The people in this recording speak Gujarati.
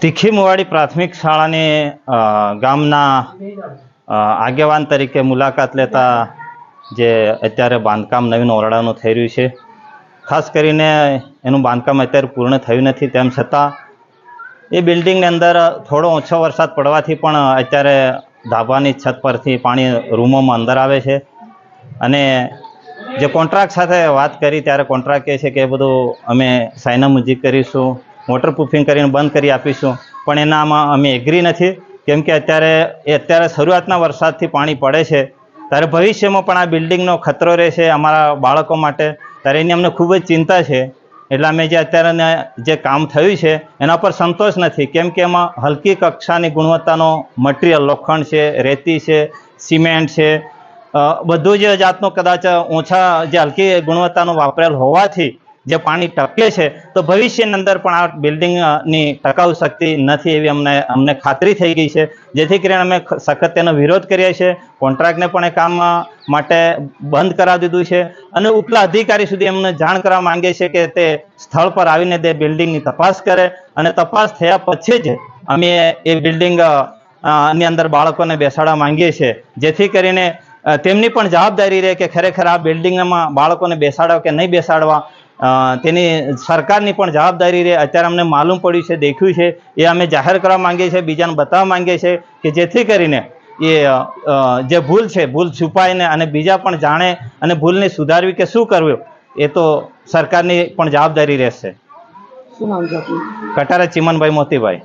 તીખી મુવાડી પ્રાથમિક શાળાની ગામના આગેવાન તરીકે મુલાકાત લેતા જે અત્યારે બાંધકામ નવીન ઓરડાનું થઈ રહ્યું છે. ખાસ કરીને એનું બાંધકામ અત્યારે પૂર્ણ થયું નથી, તેમ છતાં એ બિલ્ડિંગની અંદર થોડો ઓછો વરસાદ પડવાથી પણ અત્યારે ધાબાની છત પરથી પાણી રૂમોમાં અંદર આવે છે. અને જે કોન્ટ્રાક્ટ સાથે વાત કરી, ત્યારે કોન્ટ્રાક્ટ કહે છે કે બધું અમે સાઇના મુજી કરીશું. વોટર પ્રૂફિંગ કરીને બંધ કરી આપીશું. પણ એનામાં અમે એગ્રી નથી, કેમ કે અત્યારે અત્યારે શરૂઆતના વરસાદથી પાણી પડે છે. ત્યારે ભવિષ્યમાં પણ આ બિલ્ડિંગનો ખતરો રહેશે અમારા બાળકો માટે. ત્યારે એની અમને ખૂબ જ ચિંતા છે. એટલે અમે જે અત્યારે જે કામ થયું છે, એના પર સંતોષ નથી. કેમ કે એમાં હલકી કક્ષાની ગુણવત્તાનો મટીરિયલ લોખંડ છે, રેતી છે, સિમેન્ટ છે બધું જ જાતનું કદાચ ઓછા જે હલકી ગુણવત્તાનું વાપરેલ હોવાથી જે પાણી ટકે છે, તો ભવિષ્યની અંદર પણ આ બિલ્ડિંગની ટકાઉ શક્તિ નથી એવી અમને અમને ખાતરી થઈ ગઈ છે. જેથી કરીને અમે સખત તેનો વિરોધ કરીએ છીએ. કોન્ટ્રાક્ટને પણ એ કામ માટે બંધ કરાવી દીધું છે. અને ઉપલા અધિકારી સુધી એમને જાણ કરવા માંગીએ છીએ કે તે સ્થળ પર આવીને તે બિલ્ડિંગની તપાસ કરે. અને તપાસ થયા પછી જ અમે એ બિલ્ડિંગની અંદર બાળકોને બેસાડવા માંગીએ છીએ. જેથી કરીને તેમની પણ જવાબદારી રહે કે ખરેખર આ બિલ્ડિંગમાં બાળકોને બેસાડવા કે નહીં બેસાડવા. તેની સરકારની પણ જવાબદારી રહે. અત્યારે અમને માલુમ પડ્યું છે દેખ્યું છે. એ અમે જાહેર કરવા માંગીએ છીએ બીજાને બતાવવા માંગીએ છીએ કે જેથી કરીને એ જે ભૂલ છે ભૂલ છુપાઈને અને બીજા પણ જાણે અને ભૂલને સુધારવી કે શું કરવું એ તો સરકારની પણ જવાબદારી રહેશે. કટારા ચિમનભાઈ મોતીભાઈ.